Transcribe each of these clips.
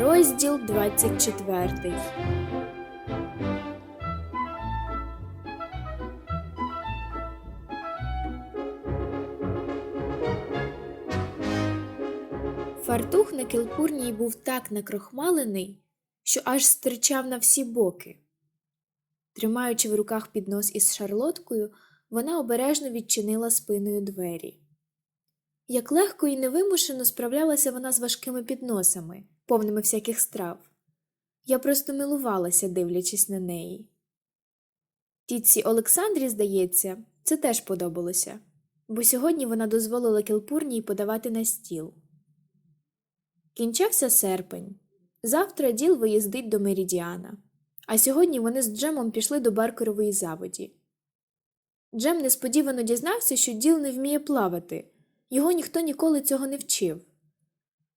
Розділ 24 Фартух на кілпурній був так накрохмалений, що аж стирчав на всі боки. Тримаючи в руках піднос із шарлоткою, вона обережно відчинила спиною двері. Як легко і невимушено справлялася вона з важкими підносами, повними всяких страв. Я просто милувалася, дивлячись на неї. Тітці Олександрі, здається, це теж подобалося, бо сьогодні вона дозволила кілпурній подавати на стіл. Кінчався серпень. Завтра діл виїздить до Меридіана, а сьогодні вони з Джемом пішли до Баркерової заводі. Джем несподівано дізнався, що діл не вміє плавати, його ніхто ніколи цього не вчив.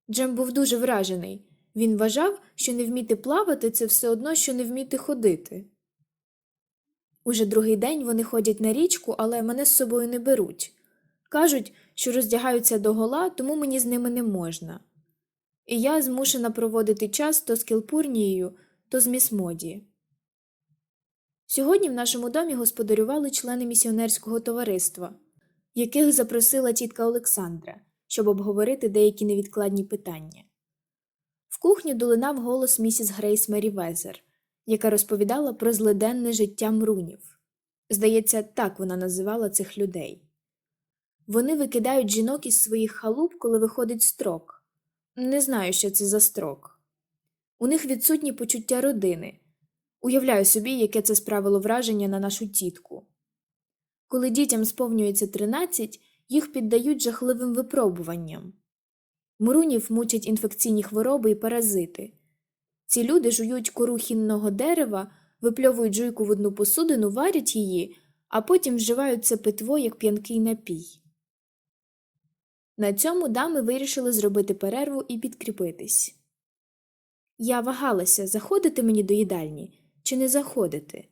Джем був дуже вражений він вважав, що не вміти плавати це все одно, що не вміти ходити. Уже другий день вони ходять на річку, але мене з собою не беруть. Кажуть, що роздягаються догола, тому мені з ними не можна. І я змушена проводити час то з Кілпурнією, то з міс Моді. Сьогодні в нашому домі господарювали члени місіонерського товариства, яких запросила тітка Олександра, щоб обговорити деякі невідкладні питання. В кухню долинав голос місіс Грейс Мерівезер, яка розповідала про злиденне життя мрунів. Здається, так вона називала цих людей. Вони викидають жінок із своїх халуп, коли виходить строк. Не знаю, що це за строк. У них відсутні почуття родини. Уявляю собі, яке це справило враження на нашу тітку. Коли дітям сповнюється 13, їх піддають жахливим випробуванням. Мурунів мучать інфекційні хвороби і паразити. Ці люди жують кору хінного дерева, випльовують жуйку в одну посудину, варять її, а потім вживають це питво як п'янкий напій. На цьому дами вирішили зробити перерву і підкріпитись. Я вагалася, заходити мені до їдальні чи не заходити.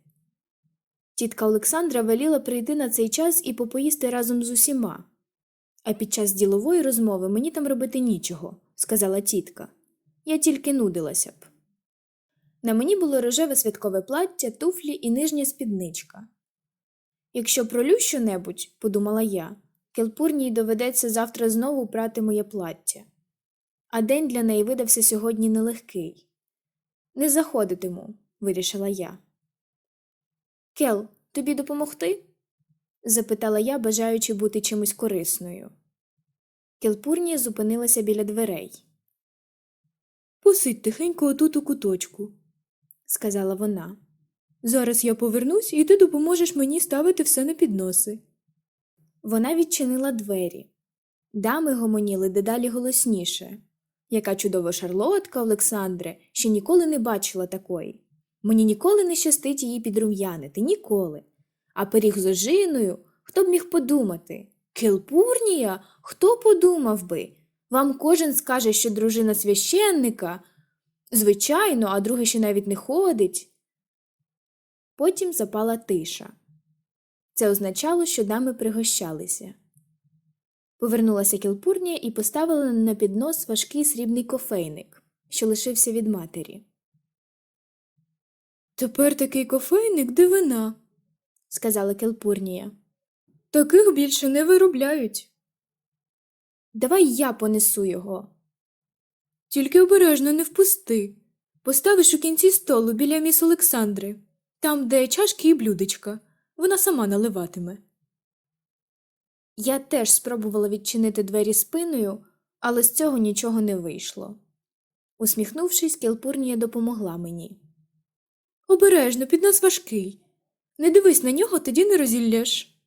Тітка Олександра веліла прийти на цей час і попоїсти разом з усіма. А під час ділової розмови мені там робити нічого, сказала тітка. Я тільки нудилася б. На мені було рожеве святкове плаття, туфлі і нижня спідничка. Якщо пролю щонебудь, подумала я, Келпурній доведеться завтра знову прати моє плаття. А день для неї видався сьогодні нелегкий. Не заходитиму, вирішила я. Кел, тобі допомогти? запитала я, бажаючи бути чимось корисною. Келпурнія зупинилася біля дверей. Посидь тихенько отут у куточку, сказала вона. Зараз я повернусь, і ти допоможеш мені ставити все на підноси. Вона відчинила двері. Дами гомоніли дедалі голосніше. Яка чудова шарлотка, Олександре, ще ніколи не бачила такої. Мені ніколи не щастить її підрум'янити, ніколи. А пиріг з ожиною, хто б міг подумати? Келпурнія? Хто подумав би? Вам кожен скаже, що дружина священника. Звичайно, а друге ще навіть не ходить. Потім запала тиша. Це означало, що дами пригощалися. Повернулася Кілпурнія і поставила на піднос важкий срібний кофейник, що лишився від матері. Тепер такий кофейник дивина, сказала Келпурнія. Таких більше не виробляють. Давай я понесу його. Тільки обережно не впусти. Поставиш у кінці столу біля міс Олександри, там, де чашки і блюдечка. Вона сама наливатиме. Я теж спробувала відчинити двері спиною, але з цього нічого не вийшло. Усміхнувшись, Келпурнія допомогла мені. Обережно, під нас важкий. Не дивись на нього, тоді не розілляш.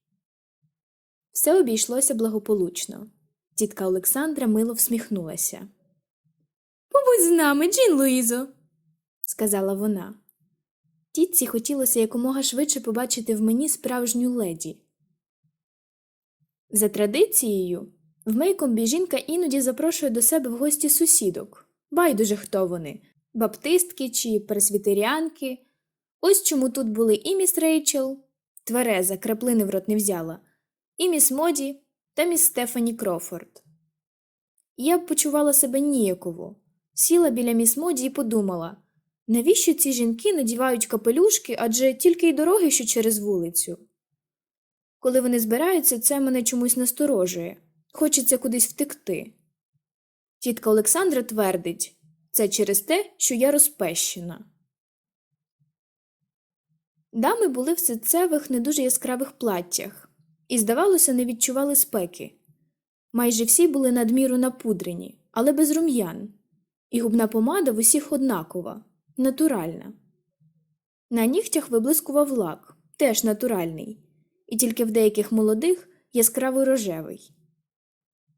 Все обійшлося благополучно. Тітка Олександра мило всміхнулася. Побудь з нами, Джін Луїзо, сказала вона. Тітці хотілося якомога швидше побачити в мені справжню леді. За традицією, в Мейкомбі жінка іноді запрошує до себе в гості сусідок. Байдуже хто вони баптистки чи пресвітеріанки. Ось чому тут були і міс Рейчел, твереза, краплини в рот не взяла, і міс Моді та міс Стефані Крофорд. Я б почувала себе ніяково. Сіла біля міс Моді і подумала, навіщо ці жінки надівають капелюшки, адже тільки й дороги, що через вулицю. Коли вони збираються, це мене чомусь насторожує. Хочеться кудись втекти. Тітка Олександра твердить це через те, що я розпещена. Дами були в ситцевих, не дуже яскравих платтях і, здавалося, не відчували спеки. Майже всі були надміру напудрені, але без рум'ян, і губна помада в усіх однакова, натуральна. На нігтях виблискував лак, теж натуральний, і тільки в деяких молодих яскраво рожевий.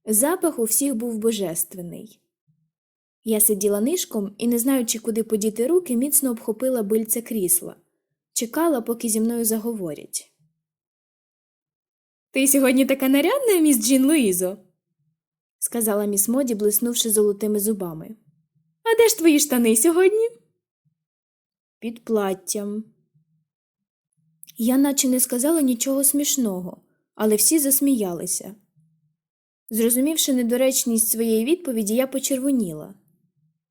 Запах у всіх був божественний. Я сиділа нишком і, не знаючи, куди подіти руки, міцно обхопила бильця крісла, чекала, поки зі мною заговорять. Ти сьогодні така нарядна, міс Джін Луїзо, сказала міс Моді, блиснувши золотими зубами. А де ж твої штани сьогодні? Під платтям. Я наче не сказала нічого смішного, але всі засміялися. Зрозумівши недоречність своєї відповіді, я почервоніла.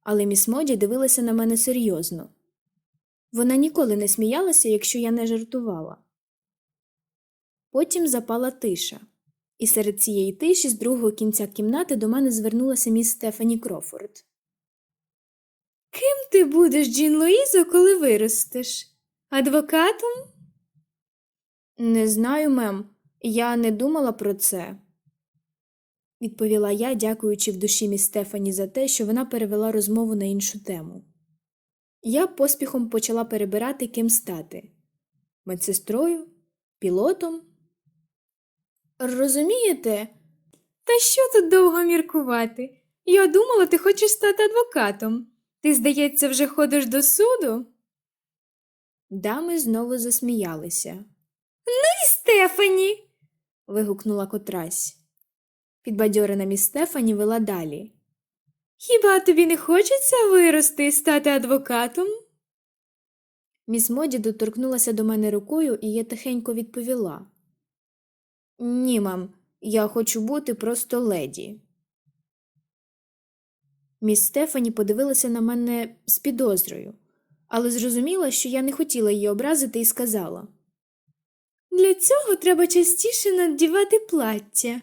Але міс Моді дивилася на мене серйозно. Вона ніколи не сміялася, якщо я не жартувала. Потім запала тиша, і серед цієї тиші з другого кінця кімнати до мене звернулася міс Стефані Крофорд. Ким ти будеш, Джін Луїзо, коли виростеш? Адвокатом? Не знаю, мем. Я не думала про це, відповіла я, дякуючи в душі міс Стефані за те, що вона перевела розмову на іншу тему. Я поспіхом почала перебирати, ким стати медсестрою, пілотом. Розумієте? Та що тут довго міркувати? Я думала, ти хочеш стати адвокатом. Ти, здається, вже ходиш до суду? Дами знову засміялися. Ну і Стефані. вигукнула котрась. Підбадьорена міс Стефані вела далі. Хіба тобі не хочеться вирости і стати адвокатом? Міс Моді доторкнулася до мене рукою, і я тихенько відповіла. Ні, мам, я хочу бути просто леді. Міс Стефані подивилася на мене з підозрою, але зрозуміла, що я не хотіла її образити, і сказала Для цього треба частіше надівати плаття.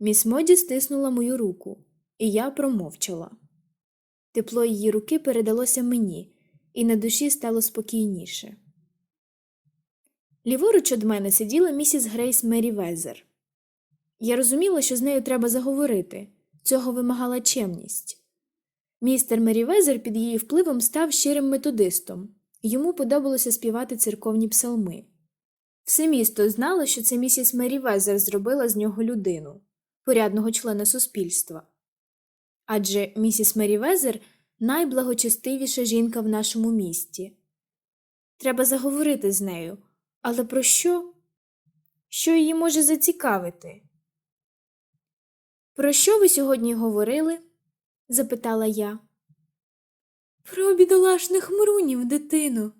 Міс Моді стиснула мою руку, і я промовчала. Тепло її руки передалося мені, і на душі стало спокійніше. Ліворуч від мене сиділа місіс Грейс Мері Везер. Я розуміла, що з нею треба заговорити, цього вимагала чемність. Містер Мерівезер під її впливом став щирим методистом, йому подобалося співати церковні псалми. Все місто знало, що це місіс Мерівезер зробила з нього людину, порядного члена суспільства. Адже місіс Мерівезер найблагочестивіша жінка в нашому місті. Треба заговорити з нею. Але про що? Що її може зацікавити? Про що ви сьогодні говорили? запитала я. Про бідолашних мрунів, дитину,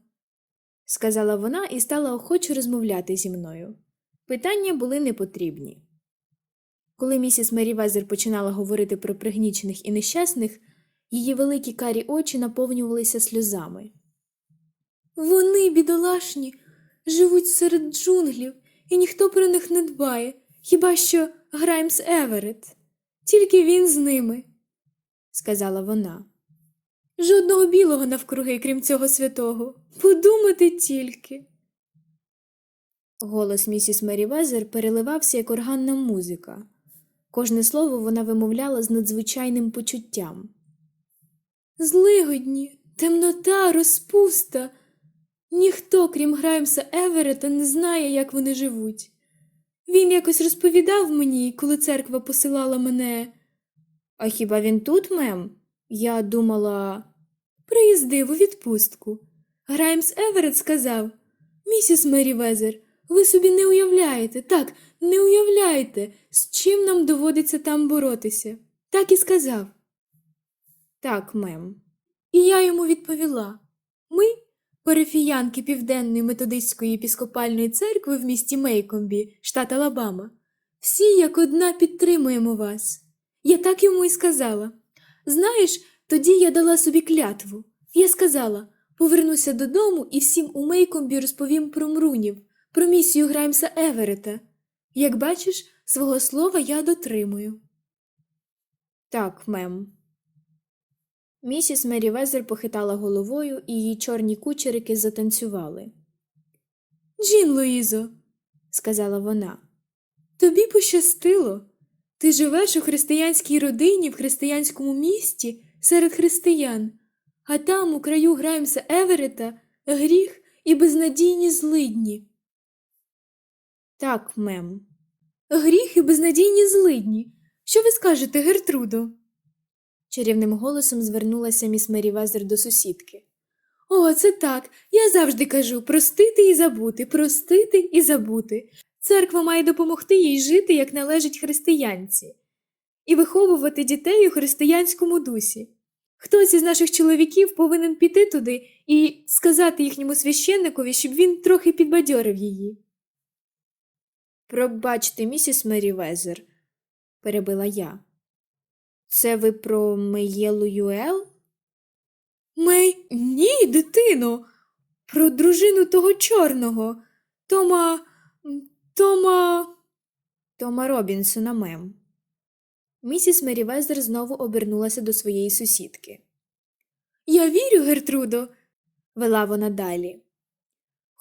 сказала вона і стала охоче розмовляти зі мною. Питання були непотрібні. Коли місіс Мерівезер починала говорити про пригнічених і нещасних, її великі карі очі наповнювалися сльозами. Вони, бідолашні, живуть серед джунглів, і ніхто про них не дбає, хіба що Граймс Еверет. Тільки він з ними, сказала вона. Жодного білого навкруги, крім цього святого. Подумати тільки. Голос місіс Мерівезер переливався, як органна музика. Кожне слово вона вимовляла з надзвичайним почуттям. Злигодні, темнота, розпуста. Ніхто, крім Граймса Еверета, не знає, як вони живуть. Він якось розповідав мені, коли церква посилала мене. А хіба він тут, мем? Я думала. Приїздив у відпустку. Граймс Еверет сказав Місіс Мері Везер, ви собі не уявляєте, так, не уявляєте, з чим нам доводиться там боротися. Так і сказав. Так, мем. І я йому відповіла Ми, парафіянки Південної методистської епіскопальної церкви в місті Мейкомбі, штат Алабама, всі як одна підтримуємо вас. Я так йому і сказала. Знаєш, тоді я дала собі клятву. Я сказала повернуся додому і всім у Мейкомбі розповім про мрунів, про місію Граймса Еверета. Як бачиш, свого слова я дотримую. Так, мем. Місіс Мерівезер похитала головою, і її чорні кучерики затанцювали, Джін Луїзо, сказала вона. тобі пощастило. Ти живеш у християнській родині в християнському місті серед християн, а там, у краю Граймса Еверета, гріх і безнадійні злидні. Так, мем. Гріх і безнадійні злидні. Що ви скажете, Гертрудо? Чарівним голосом звернулася міс Мерівезер до сусідки. О, це так. Я завжди кажу простити і забути, простити і забути. Церква має допомогти їй жити, як належить християнці, і виховувати дітей у християнському дусі. Хтось із наших чоловіків повинен піти туди і сказати їхньому священникові, щоб він трохи підбадьорив її. Пробачте, місіс Мерівезер, перебила я. Це ви про Меєлу Юел? Мей, ні, дитино, про дружину того чорного. Тома. Тома. Тома Робінсона мем. Місіс Мерівезер знову обернулася до своєї сусідки. Я вірю, Гертрудо, Вела вона далі.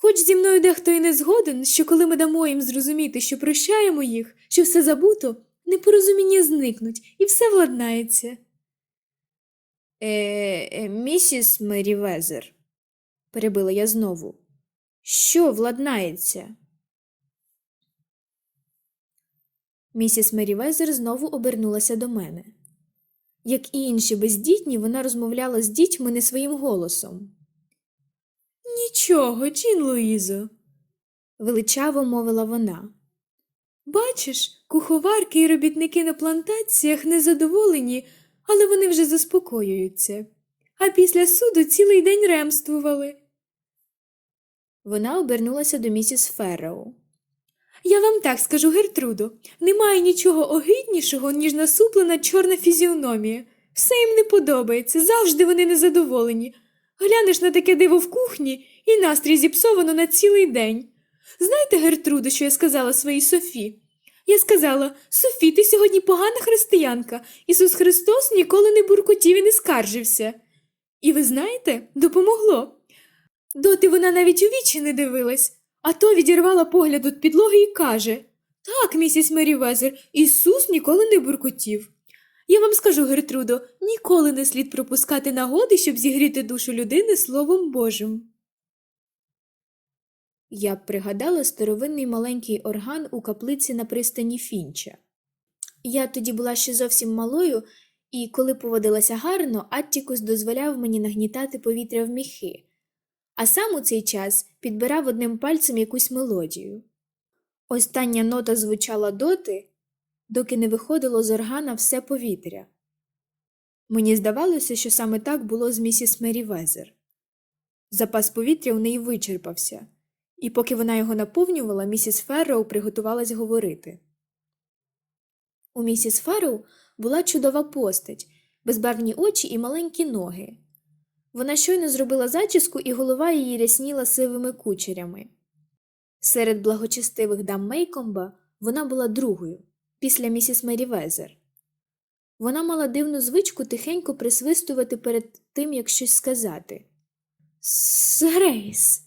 Хоч зі мною дехто і не згоден, що коли ми дамо їм зрозуміти, що прощаємо їх, що все забуто, непорозуміння зникнуть і все владнається. Е, е, місіс Мерівезер, перебила я знову. Що владнається? Місіс Мерівезер знову обернулася до мене. Як і інші бездітні, вона розмовляла з дітьми не своїм голосом. Нічого, Джін Луїзо. Величаво мовила вона. Бачиш, куховарки і робітники на плантаціях незадоволені, але вони вже заспокоюються. А після суду цілий день ремствували. Вона обернулася до місіс Ферроу. Я вам так скажу, Гертрудо, немає нічого огиднішого, ніж насуплена чорна фізіономія. Все їм не подобається, завжди вони незадоволені. Глянеш на таке диво в кухні, і настрій зіпсовано на цілий день. Знаєте, Гертрудо, що я сказала своїй Софі? Я сказала Софі, ти сьогодні погана християнка. Ісус Христос ніколи не буркотів і не скаржився. І ви знаєте, допомогло. Доти вона навіть у вічі не дивилась, а то відірвала погляд від підлоги і каже Так, місіс Мерівезер, Ісус ніколи не буркотів. Я вам скажу, Гертрудо, ніколи не слід пропускати нагоди, щоб зігріти душу людини Словом Божим. Я пригадала старовинний маленький орган у каплиці на пристані Фінча. Я тоді була ще зовсім малою, і коли поводилася гарно, Аттікус дозволяв мені нагнітати повітря в міхи, а сам у цей час підбирав одним пальцем якусь мелодію. Остання нота звучала доти, доки не виходило з органа все повітря. Мені здавалося, що саме так було з місіс Мерівезер. Запас повітря у неї вичерпався, і поки вона його наповнювала, місіс Ферроу приготувалась говорити. У місіс Ферроу була чудова постать, безбарвні очі і маленькі ноги. Вона щойно зробила зачіску, і голова її рясніла сивими кучерями. Серед благочестивих дам Мейкомба вона була другою, після місіс Мерівезер. Вона мала дивну звичку тихенько присвистувати перед тим, як щось сказати. Грейс,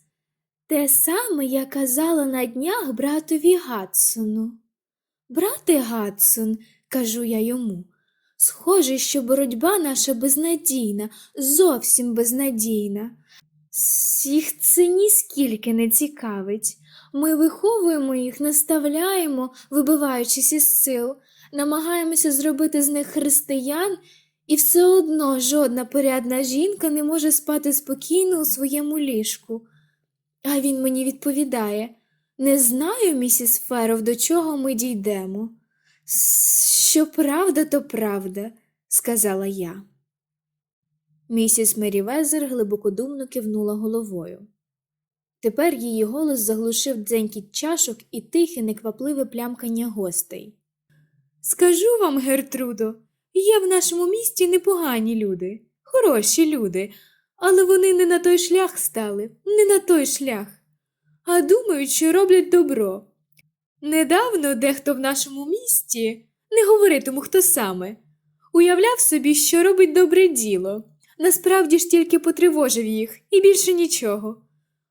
те саме я казала на днях братові Гадсону. Брате Гадсон, кажу я йому, схоже, що боротьба наша безнадійна, зовсім безнадійна. Їх це ніскільки не цікавить. Ми виховуємо їх, наставляємо, вибиваючись із сил, намагаємося зробити з них християн, і все одно жодна порядна жінка не може спати спокійно у своєму ліжку. А він мені відповідає не знаю, місіс Феров, до чого ми дійдемо. Що правда, то правда, сказала я. Місіс Мерівезер глибокодумно кивнула головою. Тепер її голос заглушив дзенькіт чашок і тихе, неквапливе плямкання гостей. Скажу вам, Гертрудо, Є в нашому місті непогані люди, хороші люди, але вони не на той шлях стали, не на той шлях, а думають, що роблять добро. Недавно дехто в нашому місті, не говоритиму хто саме, уявляв собі, що робить добре діло, насправді ж тільки потривожив їх і більше нічого.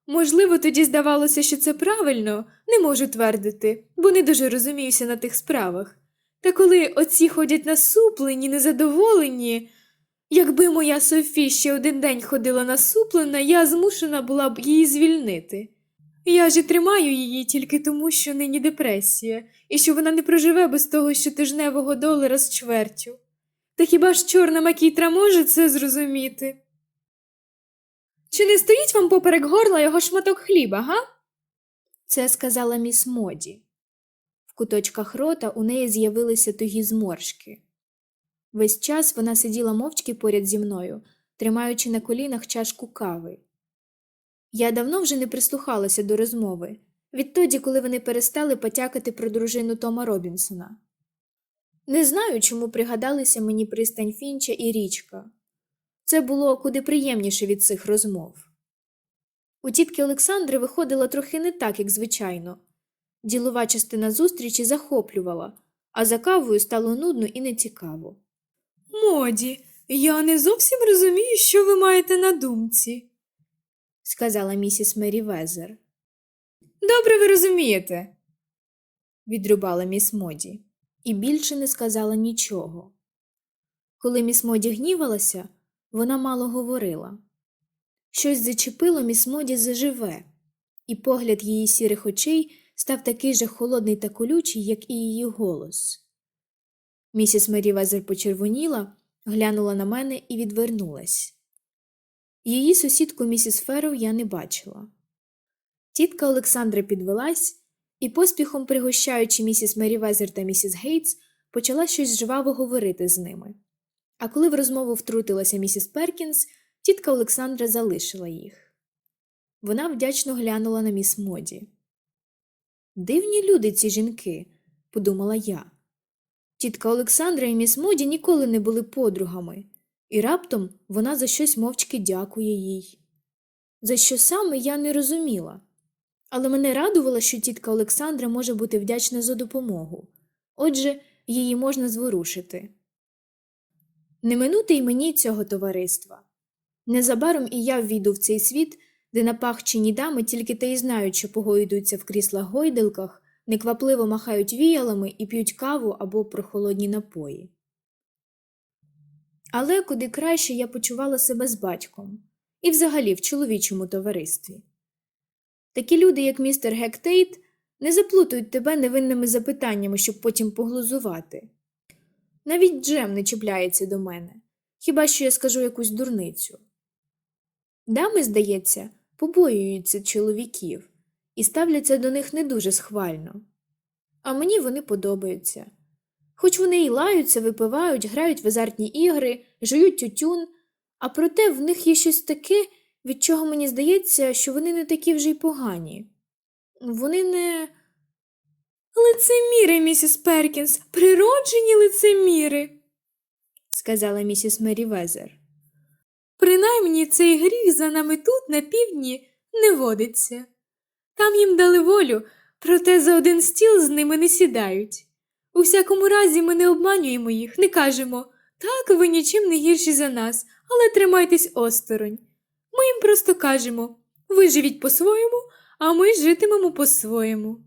Можливо, тоді здавалося, що це правильно, не можу твердити, бо не дуже розуміюся на тих справах. Та коли оці ходять насуплені, незадоволені, якби моя Софі ще один день ходила насуплена, я змушена була б її звільнити. Я ж і тримаю її тільки тому, що нині депресія, і що вона не проживе без того щотижневого долара з чвертю. Та хіба ж чорна макітра може це зрозуміти? Чи не стоїть вам поперек горла його шматок хліба, га? Це сказала міс Моді. В куточках рота у неї з'явилися тугі зморшки. Весь час вона сиділа мовчки поряд зі мною, тримаючи на колінах чашку кави. Я давно вже не прислухалася до розмови, відтоді, коли вони перестали потякати про дружину Тома Робінсона. Не знаю, чому пригадалися мені пристань Фінча і річка. Це було куди приємніше від цих розмов. У тітки Олександри виходило трохи не так, як звичайно. Ділова частина зустрічі захоплювала, а за кавою стало нудно і нецікаво. Моді, я не зовсім розумію, що ви маєте на думці. сказала місіс Мері Везер. Добре ви розумієте. Відрубала міс Моді, і більше не сказала нічого. Коли міс Моді гнівалася, вона мало говорила. Щось зачепило міс Моді заживе, і погляд її сірих очей став такий же холодний та колючий, як і її голос. Місіс Мері Везер почервоніла, глянула на мене і відвернулась. Її сусідку місіс Ферроу я не бачила. Тітка Олександра підвелась і, поспіхом пригощаючи місіс Мері Везер та місіс Гейтс, почала щось жваво говорити з ними. А коли в розмову втрутилася місіс Перкінс, тітка Олександра залишила їх. Вона вдячно глянула на міс Моді. Дивні люди ці жінки, подумала я. Тітка Олександра і міс Моді ніколи не були подругами, і раптом вона за щось мовчки дякує їй. За що саме я не розуміла. Але мене радувало, що тітка Олександра може бути вдячна за допомогу. Отже, її можна зворушити. Не минути й мені цього товариства. Незабаром і я ввійду в цей світ, де напахчені дами тільки те й знають, що погойдуються в кріслах гойдалках, неквапливо махають віялами і п'ють каву або прохолодні напої. Але куди краще я почувала себе з батьком і взагалі в чоловічому товаристві. Такі люди, як містер Гектейт, не заплутають тебе невинними запитаннями, щоб потім поглузувати. Навіть Джем не чіпляється до мене, хіба що я скажу якусь дурницю. Дами, здається, побоюються чоловіків і ставляться до них не дуже схвально. А мені вони подобаються. Хоч вони й лаються, випивають, грають в азартні ігри, жують тютюн, а проте в них є щось таке, від чого мені здається, що вони не такі вже й погані. Вони не. Лицеміри, місіс Перкінс, природжені лицеміри, сказала місіс Мері Везер. Принаймні цей гріх за нами тут, на півдні, не водиться. Там їм дали волю, проте за один стіл з ними не сідають. У всякому разі, ми не обманюємо їх, не кажемо так, ви нічим не гірші за нас, але тримайтесь осторонь. Ми їм просто кажемо ви живіть по-своєму, а ми житимемо по-своєму.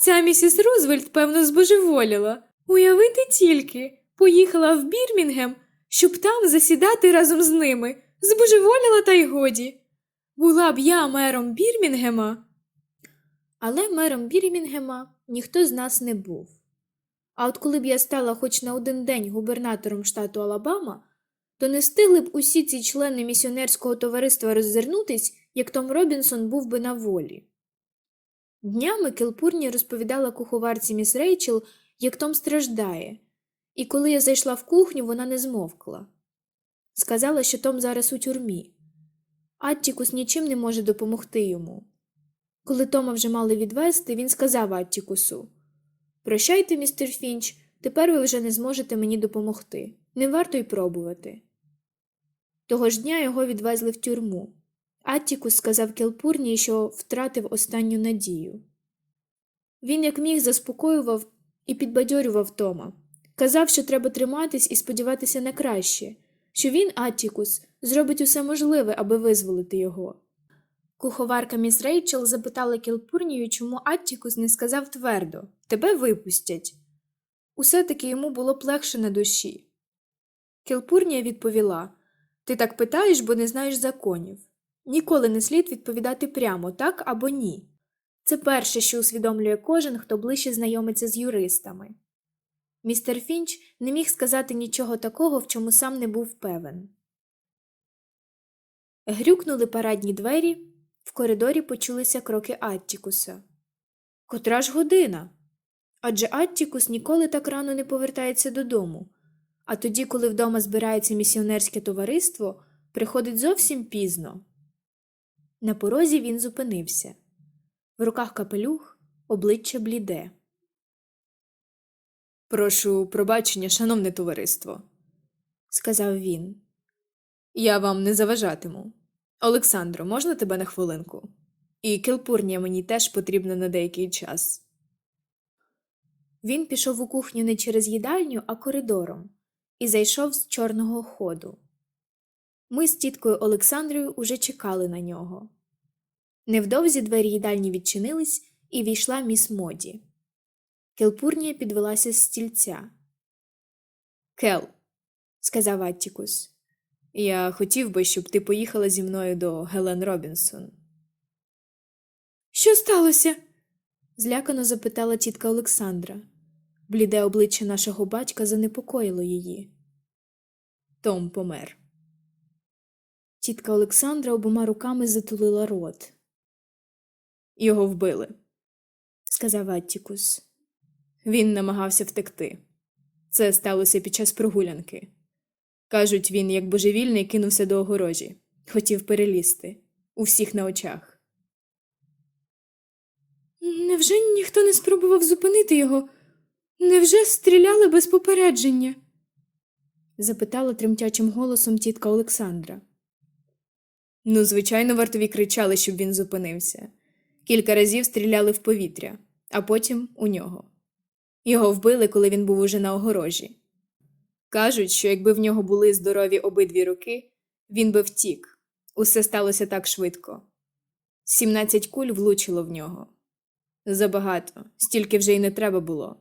Ця місіс Рузвельт, певно, збожеволіла. Уявити тільки, поїхала в Бірмінгем, щоб там засідати разом з ними. Збожеволіла та й годі. Була б я мером Бірмінгема. Але мером Бірмінгема ніхто з нас не був. А от коли б я стала хоч на один день губернатором штату Алабама, то не встигли б усі ці члени місіонерського товариства роззирнутись, як Том Робінсон був би на волі. Днями Келпурні розповідала куховарці міс Рейчел, як Том страждає, і коли я зайшла в кухню, вона не змовкла. Сказала, що Том зараз у тюрмі. Аттікус нічим не може допомогти йому. Коли Тома вже мали відвести, він сказав Аттікусу Прощайте, містер Фінч, тепер ви вже не зможете мені допомогти. Не варто й пробувати. Того ж дня його відвезли в тюрму. Аттікус сказав Келпурнії, що втратив останню надію. Він як міг заспокоював і підбадьорював Тома. Казав, що треба триматись і сподіватися на краще, що він, Аттікус, зробить усе можливе, аби визволити його. Куховарка міс Рейчел запитала Келпурнію, чому Аттікус не сказав твердо Тебе випустять. Усе таки йому було б легше на душі. Келпурнія відповіла Ти так питаєш, бо не знаєш законів. Ніколи не слід відповідати прямо так або ні. Це перше, що усвідомлює кожен, хто ближче знайомиться з юристами. Містер Фінч не міг сказати нічого такого, в чому сам не був певен. Грюкнули парадні двері, в коридорі почулися кроки Аттікуса. Котра ж година? Адже Аттікус ніколи так рано не повертається додому, а тоді, коли вдома збирається місіонерське товариство, приходить зовсім пізно. На порозі він зупинився. В руках капелюх, обличчя бліде. Прошу пробачення, шановне товариство, сказав він. я вам не заважатиму. Олександро, можна тебе на хвилинку? І кілпурнія мені теж потрібна на деякий час. Він пішов у кухню не через їдальню, а коридором, і зайшов з чорного ходу. Ми з тіткою Олександрою уже чекали на нього. Невдовзі двері їдальні відчинились, і війшла міс Моді. Келпурнія підвелася з стільця. Кел, сказав Аттікус. я хотів би, щоб ти поїхала зі мною до Гелен Робінсон. Що сталося? злякано запитала тітка Олександра. Бліде обличчя нашого батька занепокоїло її. Том помер. Тітка Олександра обома руками затулила рот, Його вбили. сказав Аттікус. Він намагався втекти. Це сталося під час прогулянки. Кажуть, він, як божевільний, кинувся до огорожі, хотів перелізти у всіх на очах. Невже ніхто не спробував зупинити його? Невже стріляли без попередження? запитала тремтячим голосом тітка Олександра. Ну, звичайно, вартові кричали, щоб він зупинився. Кілька разів стріляли в повітря, а потім у нього. Його вбили, коли він був уже на огорожі. Кажуть, що якби в нього були здорові обидві руки, він би втік. Усе сталося так швидко. Сімнадцять куль влучило в нього. Забагато, стільки вже й не треба було.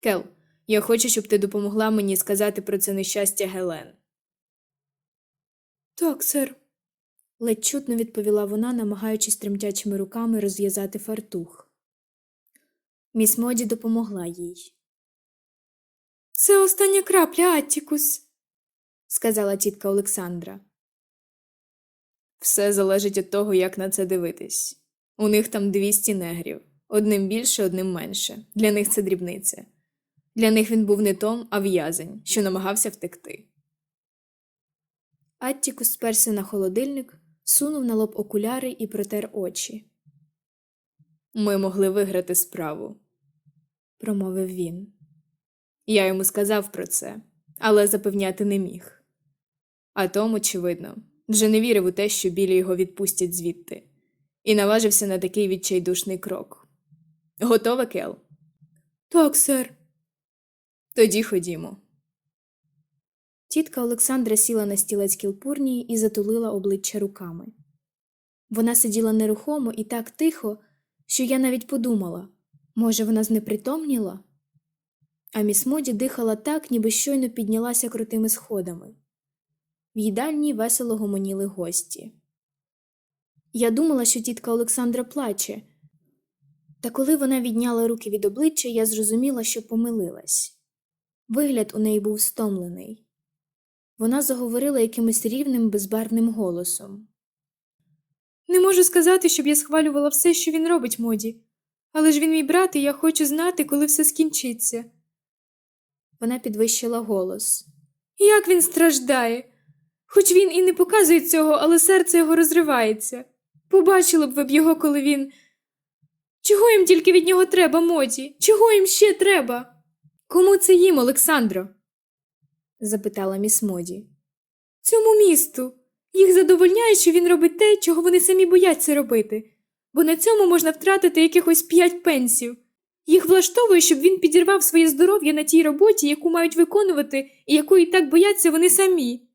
Кел, я хочу, щоб ти допомогла мені сказати про це нещастя Гелен. Так, сер. Ледь чутно відповіла вона, намагаючись тремтячими руками розв'язати фартух. Міс Моді допомогла їй. Це остання крапля, Аттікус, сказала тітка Олександра. Все залежить від того, як на це дивитись. У них там 200 негрів, одним більше, одним менше. Для них це дрібниця. Для них він був не Том, а в'язень, що намагався втекти. Аттікус сперся на холодильник, сунув на лоб окуляри і протер очі, Ми могли виграти справу, промовив він. Я йому сказав про це, але запевняти не міг. А Том, очевидно, вже не вірив у те, що білі його відпустять звідти, і наважився на такий відчайдушний крок. Готова, Кел? Так, сер. Тоді ходімо. Тітка Олександра сіла на стілець кілпурнії і затулила обличчя руками. Вона сиділа нерухомо і так тихо, що я навіть подумала може, вона знепритомніла? А міс Моді дихала так, ніби щойно піднялася крутими сходами. В їдальні весело гомоніли гості. Я думала, що тітка Олександра плаче, та коли вона відняла руки від обличчя, я зрозуміла, що помилилась. Вигляд у неї був стомлений. Вона заговорила якимось рівним, безбарвним голосом. Не можу сказати, щоб я схвалювала все, що він робить, Моді. Але ж він мій брат, і я хочу знати, коли все скінчиться. Вона підвищила голос. Як він страждає. Хоч він і не показує цього, але серце його розривається. Побачили б ви б його, коли він. Чого їм тільки від нього треба, Моді? Чого їм ще треба? Кому це їм, Олександро? Запитала міс Моді. Цьому місту. Їх задовольняє, що він робить те, чого вони самі бояться робити, бо на цьому можна втратити якихось п'ять пенсів. Їх влаштовує, щоб він підірвав своє здоров'я на тій роботі, яку мають виконувати і якої так бояться вони самі.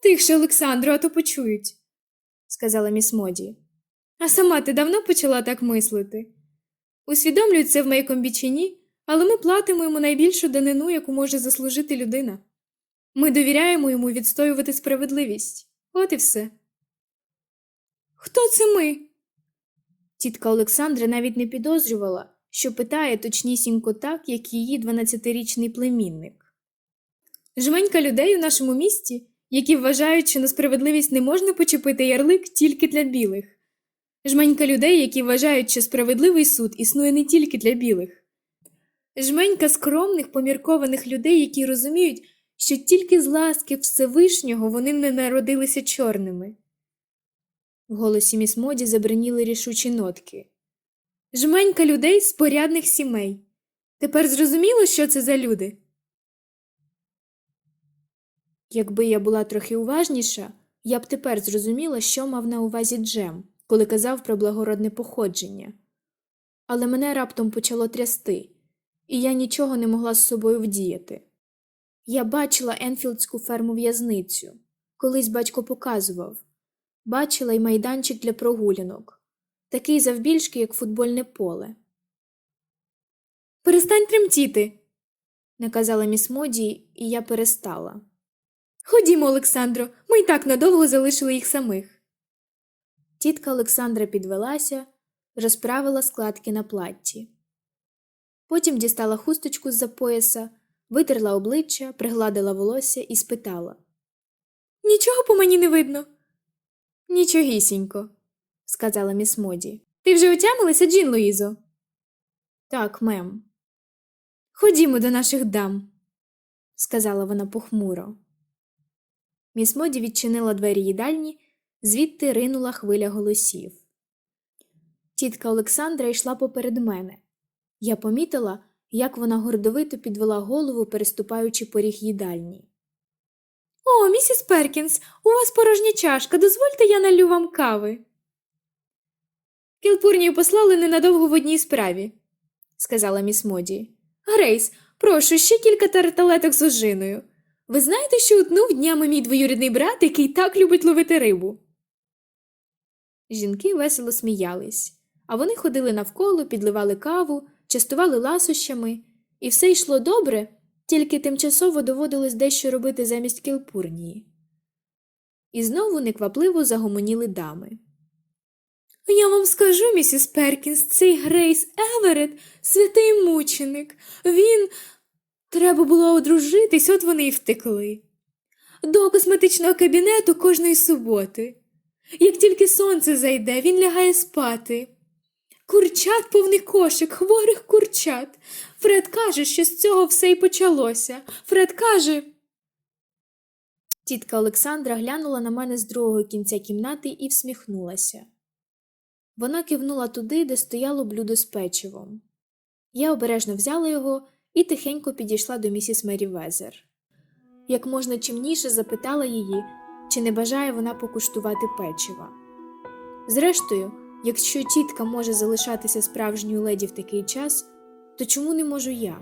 Тихше, Олександро, а то почують, сказала міс Моді. а сама ти давно почала так мислити. Усвідомлюють це в Мейкомбі чи ні, але ми платимо йому найбільшу данину, яку може заслужити людина. Ми довіряємо йому відстоювати справедливість. От і все. Хто це ми? Тітка Олександра навіть не підозрювала, що питає точнісінько так, як її 12-річний племінник. Жменька людей у нашому місті, які вважають, що на справедливість не можна почепити ярлик тільки для білих. Жменька людей, які вважають, що справедливий суд існує не тільки для білих. Жменька скромних, поміркованих людей, які розуміють, що тільки з ласки Всевишнього вони не народилися чорними. В голосі міс Моді забриніли рішучі нотки. Жменька людей з порядних сімей. Тепер зрозуміло, що це за люди? Якби я була трохи уважніша, я б тепер зрозуміла, що мав на увазі Джем, коли казав про благородне походження. Але мене раптом почало трясти, і я нічого не могла з собою вдіяти. Я бачила Енфілдську ферму в'язницю, колись батько показував, бачила й майданчик для прогулянок, такий завбільшки, як футбольне поле. Перестань тремтіти. Наказала міс Моді, і я перестала. Ходімо, Олександро, ми й так надовго залишили їх самих. Тітка Олександра підвелася, розправила складки на платті. Потім дістала хусточку з-за пояса, витерла обличчя, пригладила волосся і спитала Нічого по мені не видно. Нічогісінько, сказала міс Моді. Ти вже отямилася, Джін Луїзо? Так, мем, Ходімо до наших дам. сказала вона похмуро. Міс Моді відчинила двері їдальні, звідти ринула хвиля голосів. Тітка Олександра йшла поперед мене. Я помітила, як вона гордовито підвела голову, переступаючи поріг їдальні. О, місіс Перкінс, у вас порожня чашка. Дозвольте, я налю вам кави. Кілпурнію послали ненадовго в одній справі, сказала міс Моді. Грейс, прошу, ще кілька тарталеток з ожиною. Ви знаєте, що утнув днями мій двоюрідний брат, який так любить ловити рибу? Жінки весело сміялись, а вони ходили навколо, підливали каву, частували ласощами, і все йшло добре, тільки тимчасово доводилось дещо робити замість кілпурнії. І знову неквапливо загомоніли дами. Я вам скажу, місіс Перкінс, цей Грейс Еверет – святий мученик. Він. Треба було одружитись, от вони й втекли. До косметичного кабінету кожної суботи. Як тільки сонце зайде, він лягає спати. Курчат повний кошик, хворих курчат. Фред каже, що з цього все й почалося. Фред каже. Тітка Олександра глянула на мене з другого кінця кімнати і всміхнулася. Вона кивнула туди, де стояло блюдо з печивом. Я обережно взяла його і тихенько підійшла до місіс Мері Везер. Як можна чимніше запитала її, чи не бажає вона покуштувати печива. Зрештою, якщо тітка може залишатися справжньою леді в такий час, то чому не можу я?